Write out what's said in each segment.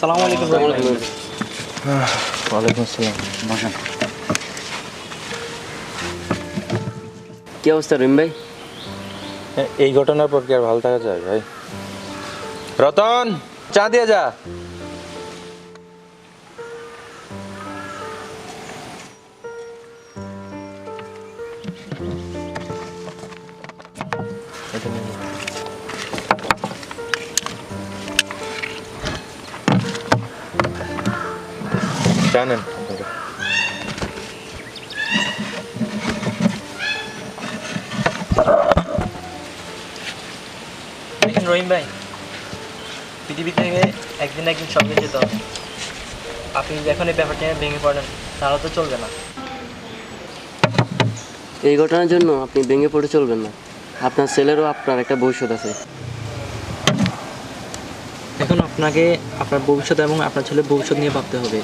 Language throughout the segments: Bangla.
আসসালামু আলাইকুম। ওয়ালাইকুম আসসালাম। বসেন। কি অবস্থা রহিম ভাই? এই ঘটনার পর কি আর ভালো থাকা যায় ভাই? রতন চা দিয়ে যা। এটা নিয়ে নে। চা নেন দেখেন রহিম ভাই পৃথিবী থেকে একদিন একদিন সব কিছু যেতে হবে। আপনি যদি এখন এই ব্যাপারটা ভেঙে পড়েন তাহলে তো চলবে না। এই ঘটনার জন্য আপনি ভেঙে পড়ে চলবেন না। আপনার ছেলেরও আপনার একটা ভবিষ্যৎ আছে। এখন আপনাকে আপনার ভবিষ্যৎ এবং আপনার ছেলের ভবিষ্যৎ নিয়ে ভাবতে হবে।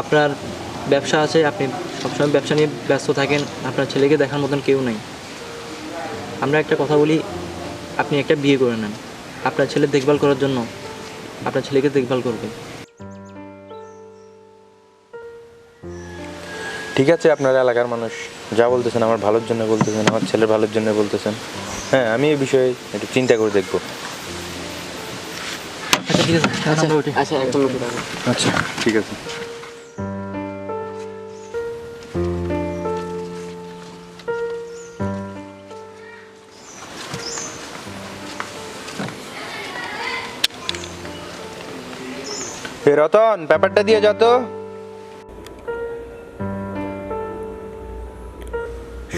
আপনার ব্যবসা আছে আপনি সবসময় ব্যবসা নিয়ে ব্যস্ত থাকেন আপনার ছেলেকে দেখার মতন কেউ নেই। আমরা একটা কথা বলি আপনি একটা বিয়ে করে নেন। আপনার ছেলে দেখভাল করার জন্য আপনার ছেলেকে দেখভাল করবে। ঠিক আছে আপনার এলাকার মানুষ যা বলতেছেন আমার ভালোর জন্য বলতেছেন আমার ছেলের ভালোর জন্য বলতেছেন। হ্যাঁ আমি এই বিষয়ে একটু চিন্তা করে দেখব। আচ্ছা ঠিক আছে। আচ্ছা উঠে দাঁড়ান। আচ্ছা ঠিক আছে। রতন, ব্যাপারটা দিয়ে যা তো।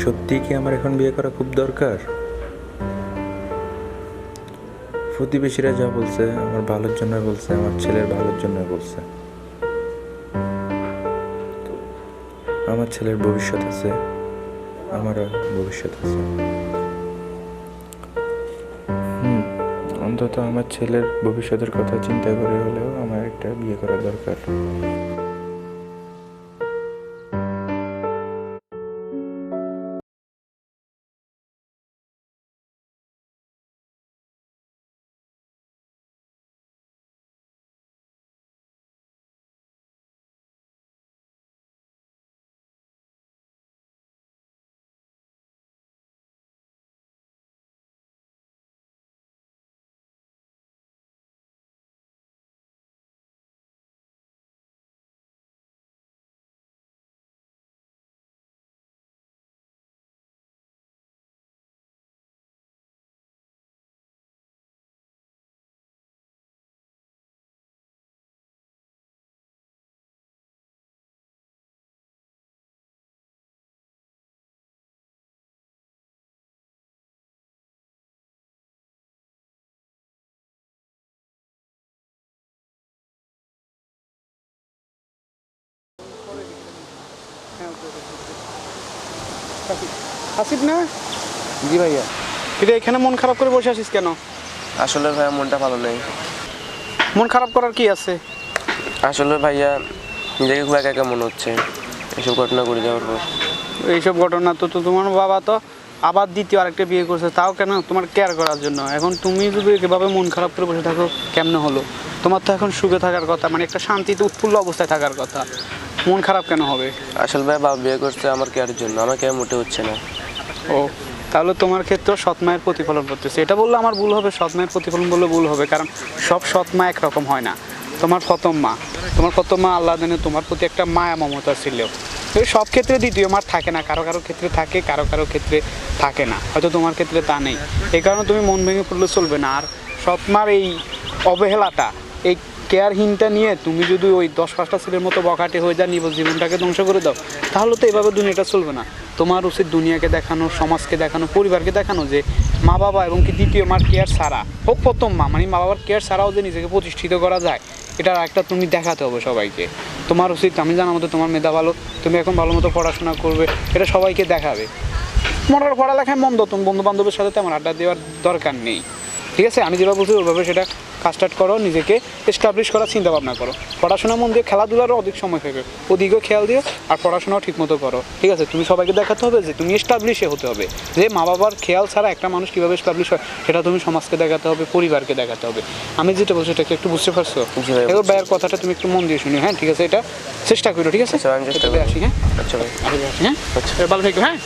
সত্যি কি আমার এখন বিয়ে করা খুব দরকার? প্রতিবেশীরা যা বলছে, আমার ভালোর জন্য বলছে, আমার ছেলের ভালোর জন্য বলছে। আমার ছেলের ভবিষ্যৎ আছে, আমারও ভবিষ্যৎ আছে। অন্তত আমার ছেলের ভবিষ্যতের কথা চিন্তা করে হলেও আমার একটা বিয়ে করা দরকার। আসিফ না? জি ভাইয়া। কিরে এখানে মন খারাপ করে বসে আছিস কেন? আসলে ভাইয়া মনটা ভালো নেই। মন খারাপ করার কি আছে? আসলে ভাইয়া নিজেকে খুব একা একা মনে হচ্ছে। এসব ঘটনা করে যাওয়ার পর। এইসব ঘটনা তো তো তোমার বাবা তো আবার দ্বিতীয় আরেকটা বিয়ে করছে তাও কেন তোমার কেয়ার করার জন্য? এখন তুমি যদি এভাবে মন খারাপ করে বসে থাকো কেমনে হলো? তোমার তো এখন সুখে থাকার কথা মানে একটা শান্তিতে উৎফুল্ল অবস্থায় থাকার কথা। মন খারাপ কেন হবে? আসলে ভাই বাবা বিয়ে করছে আমার কেয়ারের জন্য। আমার কেয়ার মোটে হচ্ছে না। ও তাহলে তোমার ক্ষেত্রেও সৎ মায়ের প্রতিফলন করতেছে এটা বললে আমার ভুল হবে সৎ মায়ের প্রতিফলন বললে ভুল হবে কারণ সব সৎ মা একরকম হয় না। তোমার প্রথম মা তোমার প্রথম মা আল্লাহ দিনে তোমার প্রতি একটা মায়া মমতা ছিল। তো সব ক্ষেত্রে দ্বিতীয় মার থাকে না কারও কারও ক্ষেত্রে থাকে কারও কারও ক্ষেত্রে থাকে না। হয়তো তোমার ক্ষেত্রে তা নেই। এই কারণে তুমি মন ভেঙে পড়লে চলবে না। আর সৎ মার এই অবহেলাটা এই কেয়ারহীনটা নিয়ে তুমি যদি ওই দশ পাঁচটা ছেলের মতো বকাটে হয়ে যা নিব জীবনটাকে ধ্বংস করে দাও, তাহলে তো এভাবে দুনিয়াটা চলবে না। তোমার উচিত দুনিয়াকে দেখানো, সমাজকে দেখানো, পরিবারকে দেখানো যে মা বাবা এবং কি দ্বিতীয় মার কেয়ার ছাড়া, হোক প্রথম মা মানে মা বাবার কেয়ার ছাড়াও যে নিজেকে প্রতিষ্ঠিত করা যায় এটা একটা তুমি দেখাতে হবে সবাইকে। তোমার উচিত, আমি জানা মতো তোমার মেধা ভালো, তুমি এখন ভালো মতো পড়াশোনা করবে, এটা সবাইকে দেখাবে। মনের পড়ালেখায় মন্দ, তুমি বন্ধু বান্ধবের সাথে তেমন আড্ডা দেওয়ার দরকার নেই। ঠিক আছে? আমি যেভাবে বলছি ওইভাবে সেটা কাজ স্টার্ট করো নিজেকে এস্টাবলিশ করার চিন্তা ভাবনা করো। পড়াশোনা মন দিয়ে খেলাধুলারও অধিক সময় থাকবে ওদিকেও খেয়াল দিও আর পড়াশোনাও ঠিক মতো করো। ঠিক আছে? তুমি সবাইকে দেখাতে হবে যে তুমি এস্টাবলিশে হতে হবে। যে মা বাবার খেয়াল ছাড়া একটা মানুষ কীভাবে এস্টাবলিশ হয় সেটা তুমি সমাজকে দেখাতে হবে পরিবারকে দেখাতে হবে। আমি যেটা বলছি এটা কি একটু বুঝতে পারছ? এবার ভাইয়ের কথাটা তুমি একটু মন দিয়ে শুনি হ্যাঁ? ঠিক আছে? এটা চেষ্টা করো ঠিক আছে? আচ্ছা, আসি হ্যাঁ? আচ্ছা ভাই। আসি হ্যাঁ? এবার ভালো থাকো হ্যাঁ?